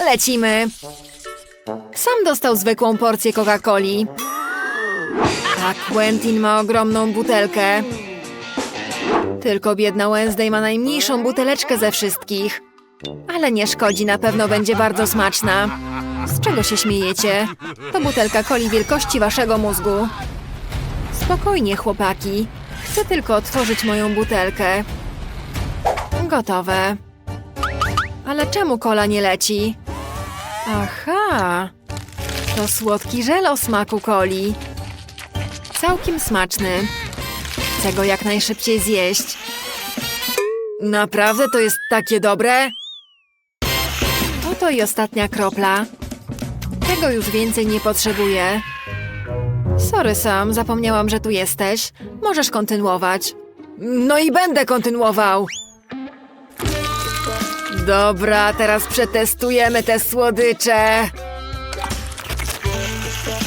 Lecimy. Sam dostał zwykłą porcję Coca-Coli. A Quentin ma ogromną butelkę. Tylko biedna Wednesday ma najmniejszą buteleczkę ze wszystkich. Ale nie szkodzi, na pewno będzie bardzo smaczna. Z czego się śmiejecie? To butelka coli wielkości waszego mózgu. Spokojnie, chłopaki. Chcę tylko otworzyć moją butelkę. Gotowe. Ale czemu kola nie leci? Aha! To słodki żel o smaku coli. Całkiem smaczny. Chcę go jak najszybciej zjeść. Naprawdę to jest takie dobre? Oto i ostatnia kropla. Tego już więcej nie potrzebuję. Sorry Sam, zapomniałam, że tu jesteś. Możesz kontynuować. No i będę kontynuował. Dobra, teraz przetestujemy te słodycze.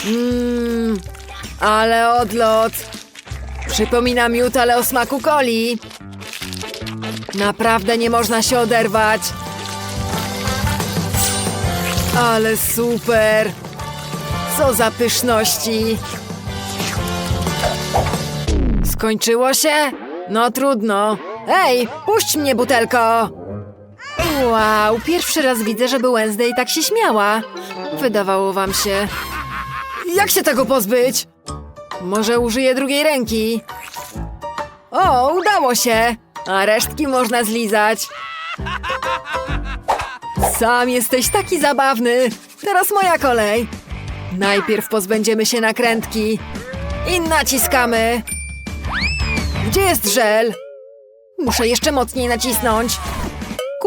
Mmm, ale odlot. Przypomina miód, ale o smaku coli. Naprawdę nie można się oderwać. Ale super! Co za pyszności! Skończyło się? No trudno. Ej, puść mnie, butelko! Wow, pierwszy raz widzę, żeby Wednesday tak się śmiała. Wydawało wam się. Jak się tego pozbyć? Może użyję drugiej ręki? O, udało się! A resztki można zlizać. Sam jesteś taki zabawny. Teraz moja kolej. Najpierw pozbędziemy się nakrętki. I naciskamy. Gdzie jest żel? Muszę jeszcze mocniej nacisnąć.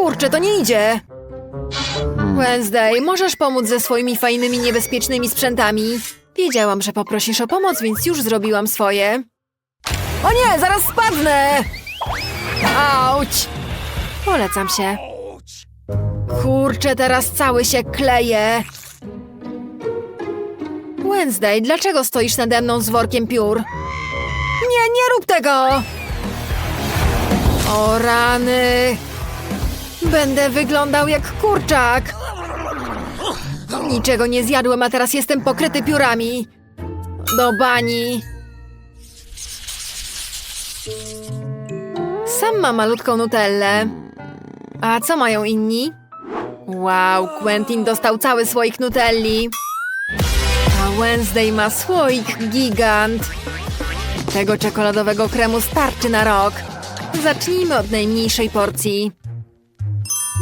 Kurczę, to nie idzie. Wednesday, możesz pomóc ze swoimi fajnymi, niebezpiecznymi sprzętami? Wiedziałam, że poprosisz o pomoc, więc już zrobiłam swoje. O nie, zaraz spadnę! Auć! Polecam się. Kurczę, teraz cały się kleje. Wednesday, dlaczego stoisz nade mną z workiem piór? Nie, nie rób tego! O rany! Będę wyglądał jak kurczak! Niczego nie zjadłem, a teraz jestem pokryty piórami. Do bani. Sam ma malutką nutellę. A co mają inni? Wow, Quentin dostał cały słoik nutelli. A Wednesday ma słoik gigant. Tego czekoladowego kremu starczy na rok. Zacznijmy od najmniejszej porcji.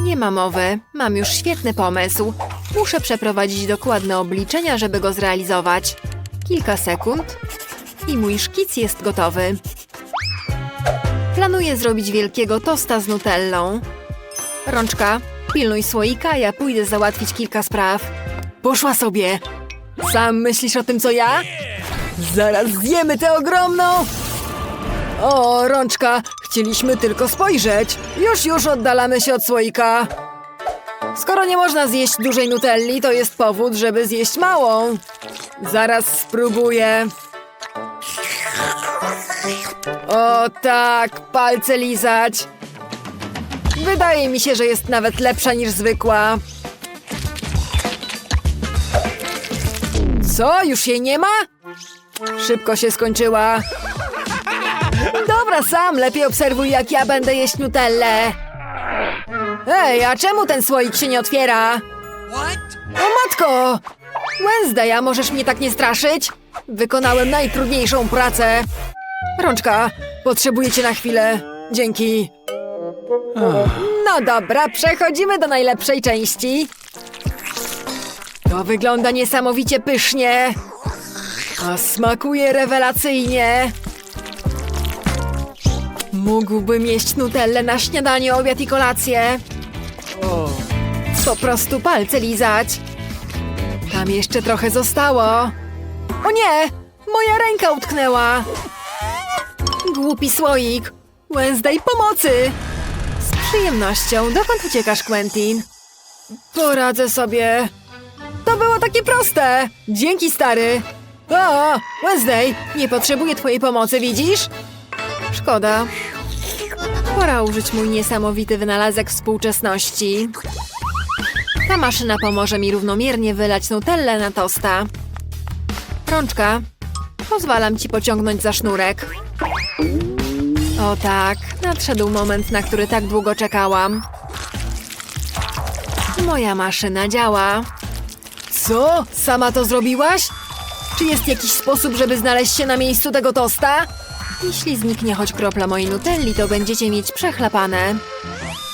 Nie ma mowy, mam już świetny pomysł. Muszę przeprowadzić dokładne obliczenia, żeby go zrealizować. Kilka sekund i mój szkic jest gotowy. Planuję zrobić wielkiego tosta z nutellą. Rączka, pilnuj słoika, ja pójdę załatwić kilka spraw. Poszła sobie. Sam myślisz o tym, co ja? Zaraz zjemy tę ogromną! O, rączka, chcieliśmy tylko spojrzeć. Już, już oddalamy się od słoika. Skoro nie można zjeść dużej nutelli, to jest powód, żeby zjeść małą. Zaraz spróbuję. O tak, palce lizać. Wydaje mi się, że jest nawet lepsza niż zwykła. Co? Już jej nie ma? Szybko się skończyła. Dobra, sam lepiej obserwuj, jak ja będę jeść nutellę. Ej, a czemu ten słoik się nie otwiera? O matko! Wednesday, a możesz mnie tak nie straszyć? Wykonałem najtrudniejszą pracę. Rączka, potrzebuję cię na chwilę. Dzięki. No dobra, przechodzimy do najlepszej części. To wygląda niesamowicie pysznie. A smakuje rewelacyjnie. Mógłbym jeść nutellę na śniadanie, obiad i kolację. Po prostu palce lizać. Tam jeszcze trochę zostało. O nie! Moja ręka utknęła. Głupi słoik. Wednesday, pomocy! Z przyjemnością. Dokąd uciekasz, Quentin? Poradzę sobie. To było takie proste. Dzięki, stary. O, Wednesday, nie potrzebuję twojej pomocy, widzisz? Szkoda. Pora użyć mój niesamowity wynalazek współczesności. Ta maszyna pomoże mi równomiernie wylać nutellę na tosta. Rączka, pozwalam ci pociągnąć za sznurek. O tak, nadszedł moment, na który tak długo czekałam. Moja maszyna działa. Co? Sama to zrobiłaś? Czy jest jakiś sposób, żeby znaleźć się na miejscu tego tosta? Jeśli zniknie choć kropla mojej nutelli, to będziecie mieć przechlapane.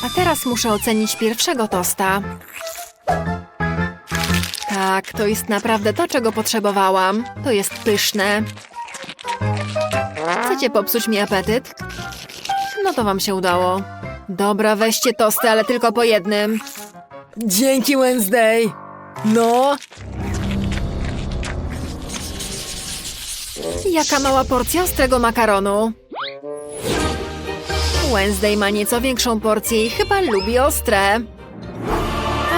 A teraz muszę ocenić pierwszego tosta. Tak, to jest naprawdę to, czego potrzebowałam. To jest pyszne. Chcecie popsuć mi apetyt? No to wam się udało. Dobra, weźcie tosty, ale tylko po jednym. Dzięki, Wednesday. No. Jaka mała porcja ostrego makaronu. Wednesday ma nieco większą porcję i chyba lubi ostre.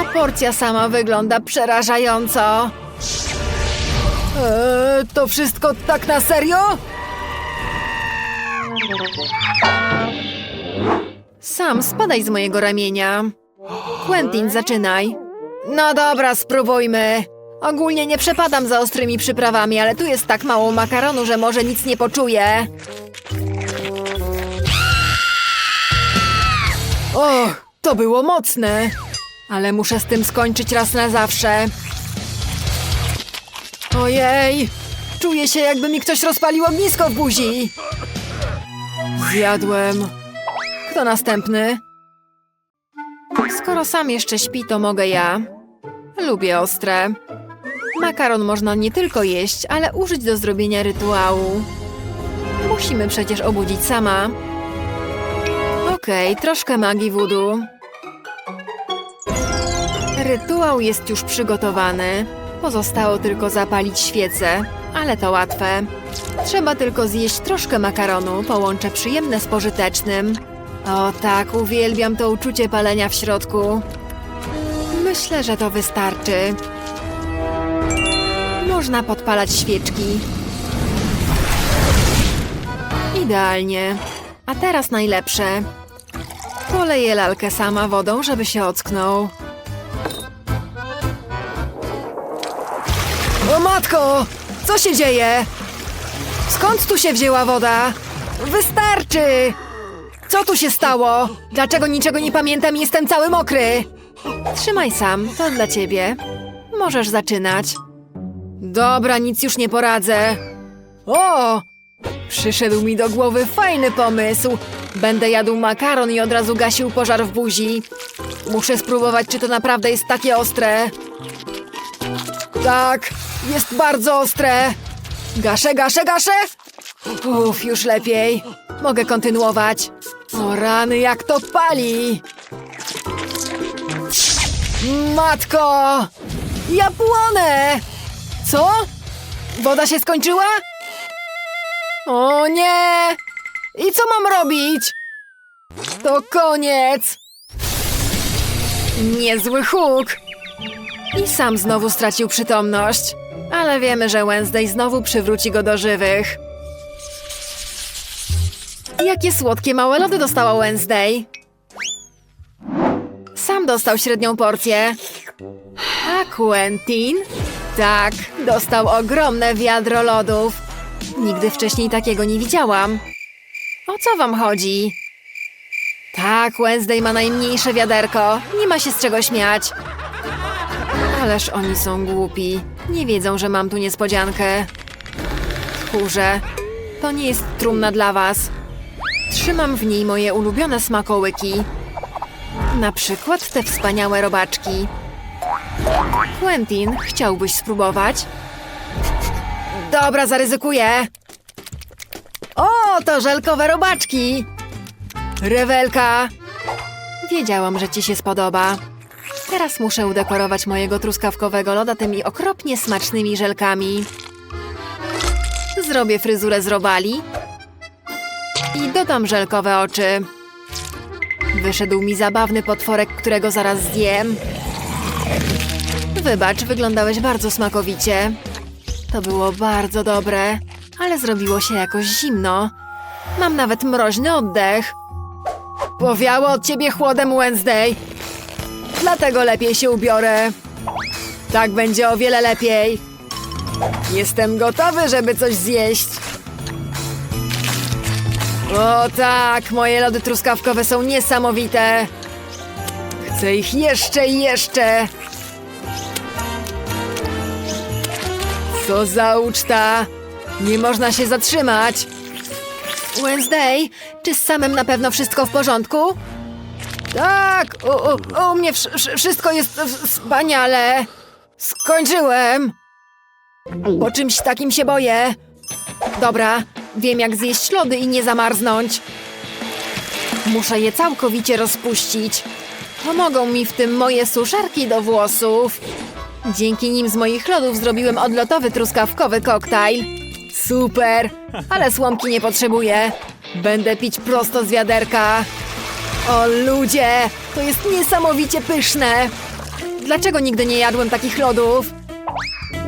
A porcja sama wygląda przerażająco. Eee, to wszystko tak na serio? Sam spadaj z mojego ramienia. Quentin, zaczynaj. No dobra, spróbujmy. Ogólnie nie przepadam za ostrymi przyprawami, ale tu jest tak mało makaronu, że może nic nie poczuję. O, to było mocne. Ale muszę z tym skończyć raz na zawsze. Ojej! Czuję się, jakby mi ktoś rozpalił ognisko w buzi. Zjadłem. Kto następny? Skoro sam jeszcze śpi, to mogę ja. Lubię ostre. Makaron można nie tylko jeść, ale użyć do zrobienia rytuału. Musimy przecież obudzić sama. Okej, troszkę magii voodoo. Rytuał jest już przygotowany. Pozostało tylko zapalić świecę, ale to łatwe. Trzeba tylko zjeść troszkę makaronu, połączę przyjemne z pożytecznym. O tak, uwielbiam to uczucie palenia w środku. Myślę, że to wystarczy. Można podpalać świeczki. Idealnie. A teraz najlepsze. Poleję lalkę sama wodą, żeby się ocknął. O matko! Co się dzieje? Skąd tu się wzięła woda? Wystarczy! Co tu się stało? Dlaczego niczego nie pamiętam jestem cały mokry? Trzymaj sam, to dla ciebie. Możesz zaczynać. Dobra, nic już nie poradzę. O! Przyszedł mi do głowy fajny pomysł. Będę jadł makaron i od razu gasił pożar w buzi. Muszę spróbować, czy to naprawdę jest takie ostre. Tak, jest bardzo ostre. Gaszę, gaszę, gaszę. Uff, już lepiej. Mogę kontynuować. O rany, jak to pali! Matko! Ja płonę! Co? Woda się skończyła? O nie! I co mam robić? To koniec! Niezły huk! I sam znowu stracił przytomność. Ale wiemy, że Wednesday znowu przywróci go do żywych. Jakie słodkie małe lody dostała Wednesday? Sam dostał średnią porcję. A Quentin? Tak, dostał ogromne wiadro lodów. Nigdy wcześniej takiego nie widziałam. O co wam chodzi? Tak, Wednesday ma najmniejsze wiaderko. Nie ma się z czego śmiać. Ależ oni są głupi. Nie wiedzą, że mam tu niespodziankę. Tchórze, to nie jest trumna dla was. Trzymam w niej moje ulubione smakołyki. Na przykład te wspaniałe robaczki. Quentin, chciałbyś spróbować? Dobra, zaryzykuję. O, to żelkowe robaczki. Rewelka. Wiedziałam, że ci się spodoba. Teraz muszę udekorować mojego truskawkowego loda tymi okropnie smacznymi żelkami. Zrobię fryzurę z robali i dodam żelkowe oczy. Wyszedł mi zabawny potworek, którego zaraz zjem. Wybacz, wyglądałeś bardzo smakowicie. To było bardzo dobre, ale zrobiło się jakoś zimno. Mam nawet mroźny oddech. Powiało od ciebie chłodem Wednesday. Dlatego lepiej się ubiorę. Tak będzie o wiele lepiej. Jestem gotowy, żeby coś zjeść. O tak, moje lody truskawkowe są niesamowite. Chcę ich jeszcze i jeszcze. Co za uczta. Nie można się zatrzymać. Wednesday, czy z samym na pewno wszystko w porządku? Tak, u, u, u mnie wsz- wsz- wszystko jest wspaniale. Skończyłem. Po czymś takim się boję. Dobra, wiem jak zjeść lody i nie zamarznąć. Muszę je całkowicie rozpuścić. Pomogą mi w tym moje suszarki do włosów. Dzięki nim z moich lodów zrobiłem odlotowy truskawkowy koktajl. Super, ale słomki nie potrzebuję. Będę pić prosto z wiaderka. O ludzie, to jest niesamowicie pyszne. Dlaczego nigdy nie jadłem takich lodów?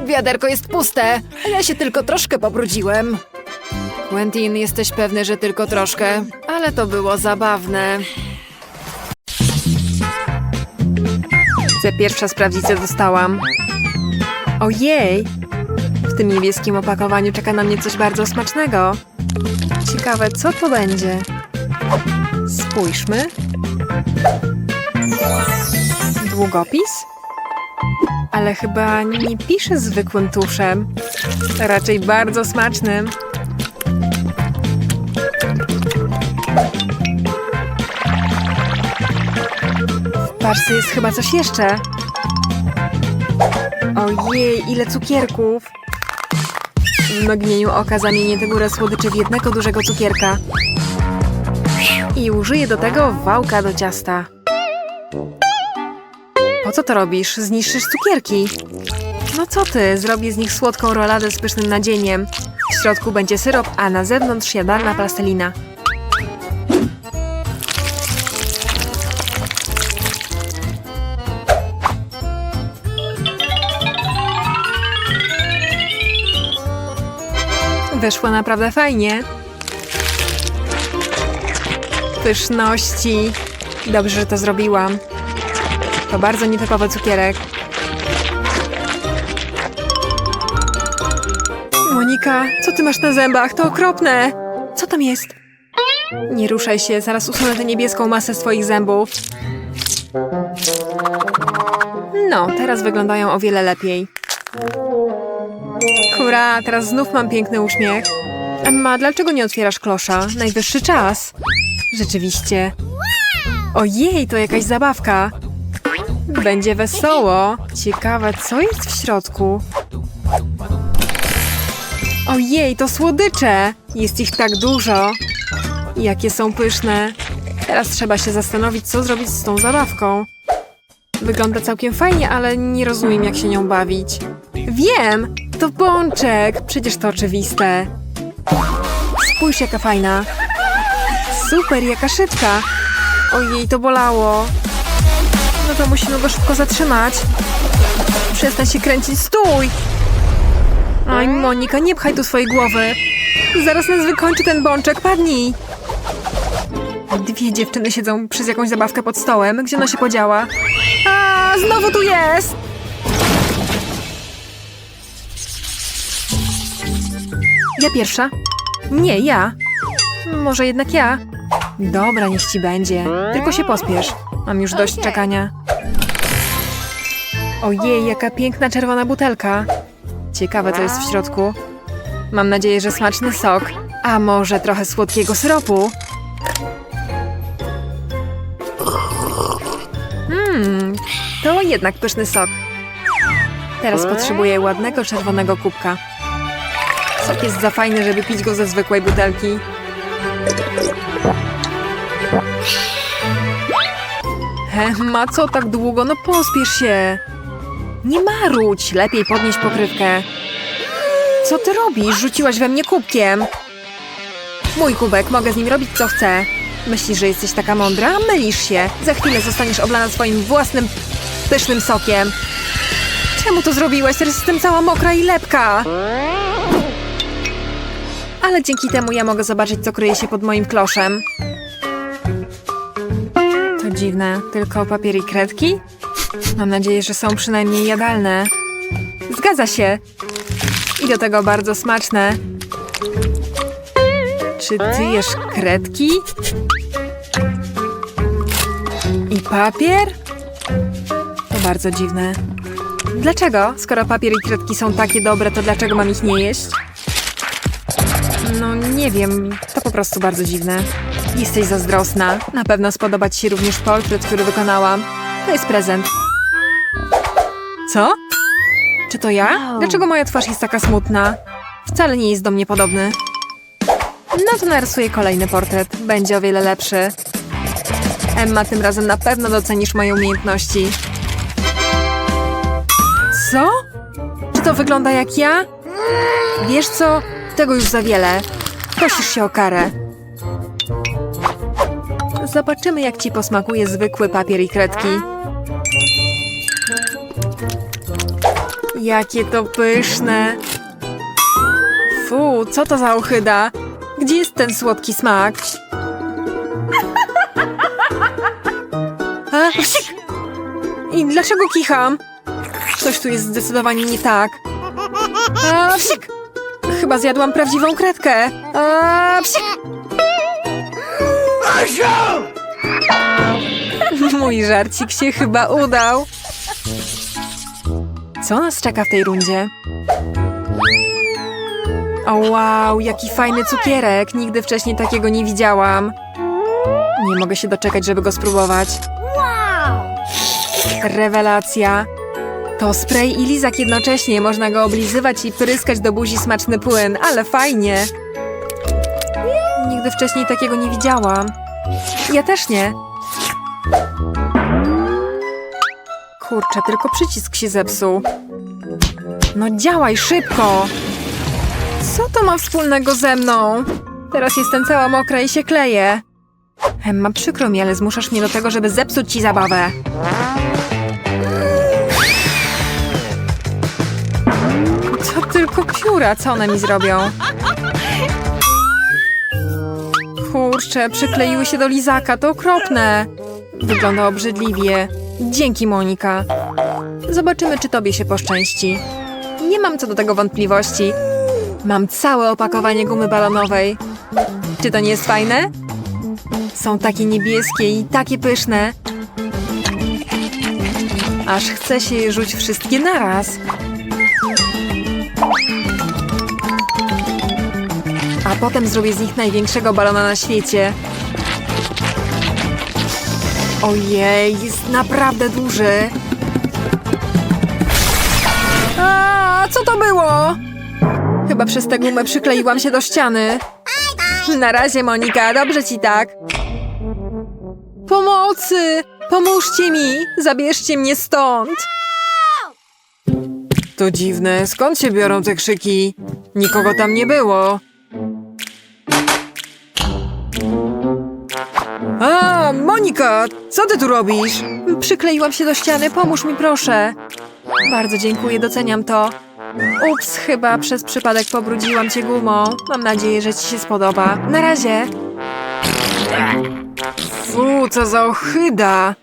Wiaderko jest puste, a ja się tylko troszkę pobrudziłem. Quentin, jesteś pewny, że tylko troszkę? Ale to było zabawne. Chcę pierwsza sprawdzić, co dostałam. Ojej! W tym niebieskim opakowaniu czeka na mnie coś bardzo smacznego. Ciekawe, co to będzie? Spójrzmy. Długopis? Ale chyba nie pisze zwykłym tuszem. Raczej bardzo smacznym. W parce jest chyba coś jeszcze. Ojej, ile cukierków! W mgnieniu oka zamienię tę górę słodyczy w jednego dużego cukierka. I użyję do tego wałka do ciasta. Po co to robisz? Zniszczysz cukierki. No co ty, zrobię z nich słodką roladę z pysznym nadzieniem. W środku będzie syrop, a na zewnątrz jadalna plastelina. Wyszło naprawdę fajnie. Pyszności. Dobrze, że to zrobiłam. To bardzo nietypowy cukierek. Monika, co ty masz na zębach? To okropne! Co tam jest? Nie ruszaj się, zaraz usunę tę niebieską masę z twoich zębów. No, teraz wyglądają o wiele lepiej. Hurra, teraz znów mam piękny uśmiech. Emma, dlaczego nie otwierasz klosza? Najwyższy czas. Rzeczywiście. Ojej, to jakaś zabawka. Będzie wesoło. Ciekawe, co jest w środku. Ojej, to słodycze. Jest ich tak dużo. Jakie są pyszne. Teraz trzeba się zastanowić, co zrobić z tą zabawką. Wygląda całkiem fajnie, ale nie rozumiem, jak się nią bawić. Wiem! To bączek! Przecież to oczywiste. Spójrz, jaka fajna. Super, jaka szybka. Ojej, to bolało. No to musimy go szybko zatrzymać. Przestań się kręcić, stój! Oj, Monika, nie pchaj tu swojej głowy. Zaraz nas wykończy ten bączek, padnij! Dwie dziewczyny siedzą przez jakąś zabawkę pod stołem. Gdzie ona się podziała? A, znowu tu jest! Ja pierwsza? Nie, ja. Może jednak ja? Dobra, niech ci będzie. Tylko się pospiesz. Mam już dość czekania. Ojej, jaka piękna czerwona butelka. Ciekawe, co jest w środku. Mam nadzieję, że smaczny sok. A może trochę słodkiego syropu? Mmm, to jednak pyszny sok. Teraz potrzebuję ładnego czerwonego kubka. Sok jest za fajny, żeby pić go ze zwykłej butelki. He, ma co tak długo? No pospiesz się. Nie marudź, lepiej podnieść pokrywkę. Co ty robisz? Rzuciłaś we mnie kubkiem. Mój kubek, mogę z nim robić co chcę. Myślisz, że jesteś taka mądra? Mylisz się. Za chwilę zostaniesz oblana swoim własnym pysznym sokiem. Czemu to zrobiłaś? Teraz jestem cała mokra i lepka. Ale dzięki temu ja mogę zobaczyć, co kryje się pod moim kloszem. To dziwne, tylko papier i kredki? Mam nadzieję, że są przynajmniej jadalne. Zgadza się. I do tego bardzo smaczne. Czy ty jesz kredki? I papier? To bardzo dziwne. Dlaczego? Skoro papier i kredki są takie dobre, to dlaczego mam ich nie jeść? No nie wiem, to po prostu bardzo dziwne. Jesteś zazdrosna. Na pewno spodoba ci się również portret, który wykonałam. To jest prezent. Co? Czy to ja? Dlaczego moja twarz jest taka smutna? Wcale nie jest do mnie podobny. No to narysuję kolejny portret. Będzie o wiele lepszy. Emma, tym razem na pewno docenisz moje umiejętności. Co? Czy to wygląda jak ja? Wiesz co? Tego już za wiele. Prosisz się o karę. Zobaczymy, jak ci posmakuje zwykły papier i kredki. Jakie to pyszne! Fu, co to za ochyda? Gdzie jest ten słodki smak? A! I dlaczego kicham? Coś tu jest zdecydowanie nie tak. A! Chyba zjadłam prawdziwą kredkę. A! Mój żarcik się chyba udał. Co nas czeka w tej rundzie? O wow, jaki fajny cukierek. Nigdy wcześniej takiego nie widziałam. Nie mogę się doczekać, żeby go spróbować. Rewelacja. To spray i lizak jednocześnie. Można go oblizywać i pryskać do buzi smaczny płyn, ale fajnie. Nigdy wcześniej takiego nie widziałam. Ja też nie. Kurczę, tylko przycisk się zepsuł. No działaj szybko! Co to ma wspólnego ze mną? Teraz jestem cała mokra i się kleję. Emma, przykro mi, ale zmuszasz mnie do tego, żeby zepsuć ci zabawę. Pióra, co one mi zrobią? Kurczę, przykleiły się do lizaka, to okropne. Wygląda obrzydliwie. Dzięki, Monika. Zobaczymy, czy tobie się poszczęści. Nie mam co do tego wątpliwości. Mam całe opakowanie gumy balonowej. Czy to nie jest fajne? Są takie niebieskie i takie pyszne. Aż chce się je rzuć wszystkie naraz. A potem zrobię z nich największego balona na świecie. Ojej, jest naprawdę duży. A, co to było? Chyba przez tę gumę przykleiłam się do ściany. Na razie, Monika, dobrze ci tak. Pomocy! Pomóżcie mi! Zabierzcie mnie stąd! To dziwne, skąd się biorą te krzyki? Nikogo tam nie było. A, Monika, co ty tu robisz? Przykleiłam się do ściany, pomóż mi proszę. Bardzo dziękuję, doceniam to. Ups, chyba przez przypadek pobrudziłam cię gumą. Mam nadzieję, że ci się spodoba. Na razie. Fu, co za ochyda.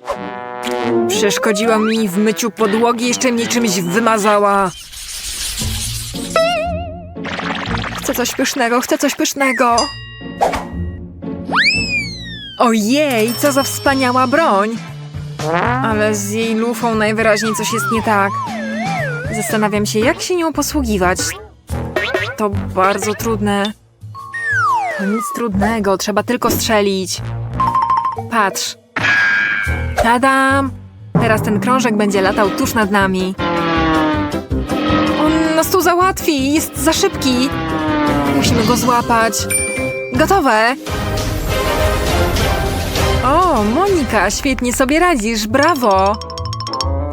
Przeszkodziła mi w myciu podłogi, jeszcze mnie czymś wymazała. Chcę coś pysznego, chcę coś pysznego. Ojej, co za wspaniała broń! Ale z jej lufą najwyraźniej coś jest nie tak. Zastanawiam się, jak się nią posługiwać. To bardzo trudne. To nic trudnego, trzeba tylko strzelić. Patrz. Tadam! Teraz ten krążek będzie latał tuż nad nami. On nas tu załatwi, jest za szybki. Musimy go złapać. Gotowe! O, Monika, świetnie sobie radzisz, brawo!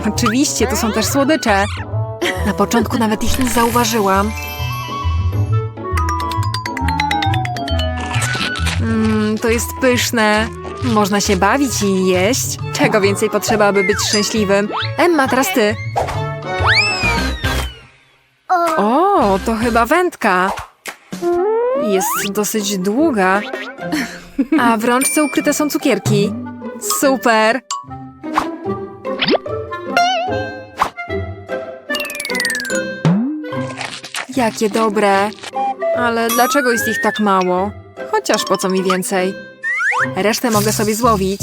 Oczywiście, tu są też słodycze. Na początku nawet ich nie zauważyłam. Mmm, to jest pyszne. Można się bawić i jeść. Czego więcej potrzeba, aby być szczęśliwym? Emma, teraz ty. O, to chyba wędka. Jest dosyć długa. A w rączce ukryte są cukierki. Super! Jakie dobre! Ale dlaczego jest ich tak mało? Chociaż po co mi więcej? Resztę mogę sobie złowić.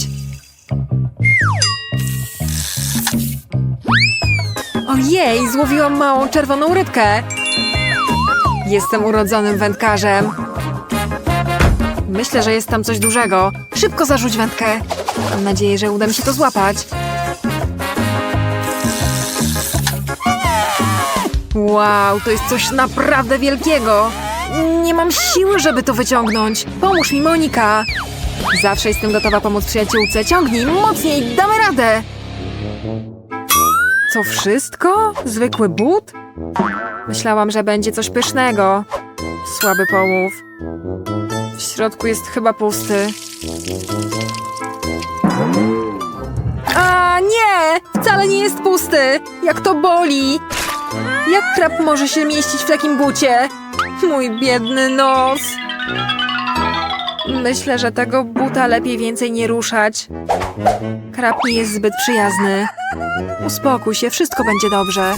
Ojej, złowiłam małą czerwoną rybkę! Jestem urodzonym wędkarzem. Myślę, że jest tam coś dużego. Szybko zarzuć wędkę. Mam nadzieję, że uda mi się to złapać. Wow, to jest coś naprawdę wielkiego. Nie mam siły, żeby to wyciągnąć. Pomóż mi, Monika. Zawsze jestem gotowa pomóc przyjaciółce. Ciągnij mocniej, damy radę. Co wszystko? Zwykły but? Myślałam, że będzie coś pysznego. Słaby połów. W środku jest chyba pusty. A nie! Wcale nie jest pusty! Jak to boli! Jak krab może się mieścić w takim bucie? Mój biedny nos! Myślę, że tego buta lepiej więcej nie ruszać. Krab nie jest zbyt przyjazny. Uspokój się, wszystko będzie dobrze.